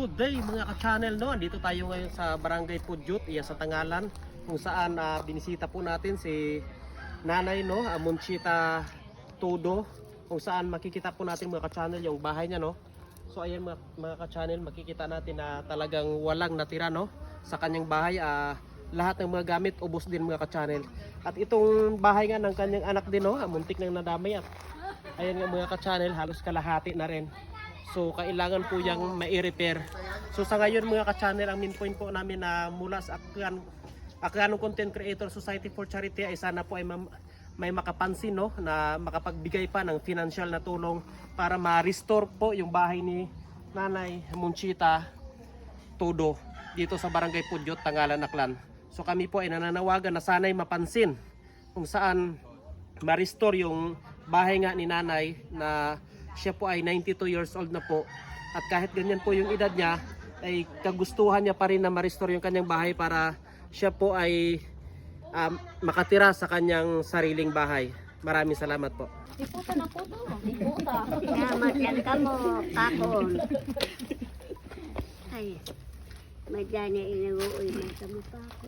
good day mga ka-channel no. Dito tayo ngayon sa Barangay Pudyut, iya sa Tangalan kung saan ah, binisita po natin si Nanay no, ah, Monchita Todo kung saan makikita po natin mga ka-channel yung bahay niya no. So ayan mga, mga ka-channel makikita natin na talagang walang natira no sa kanyang bahay ah, lahat ng mga gamit ubos din mga ka-channel. At itong bahay nga ng kanyang anak din no, ah, muntik nang nadamay at ayan nga mga ka-channel halos kalahati na rin. So kailangan po yung mai-repair. So sa ngayon mga ka-channel, ang main point po namin na mula sa Akyan, Akyanong Content Creator Society for Charity ay sana po ay may makapansin no na makapagbigay pa ng financial na tulong para ma-restore po yung bahay ni Nanay Munchita Todo dito sa Barangay Pudyot, Tangalan, Aklan. So kami po ay nananawagan na sana'y mapansin kung saan ma-restore yung bahay nga ni nanay na siya po ay 92 years old na po at kahit ganyan po yung edad niya ay kagustuhan niya pa rin na ma-restore yung kanyang bahay para siya po ay um, makatira sa kanyang sariling bahay. Maraming salamat po. Iputa na po to. Iputa. Salamat yan ka mo, kakon. Ay, madyan niya inaguoy man sa mukha ko.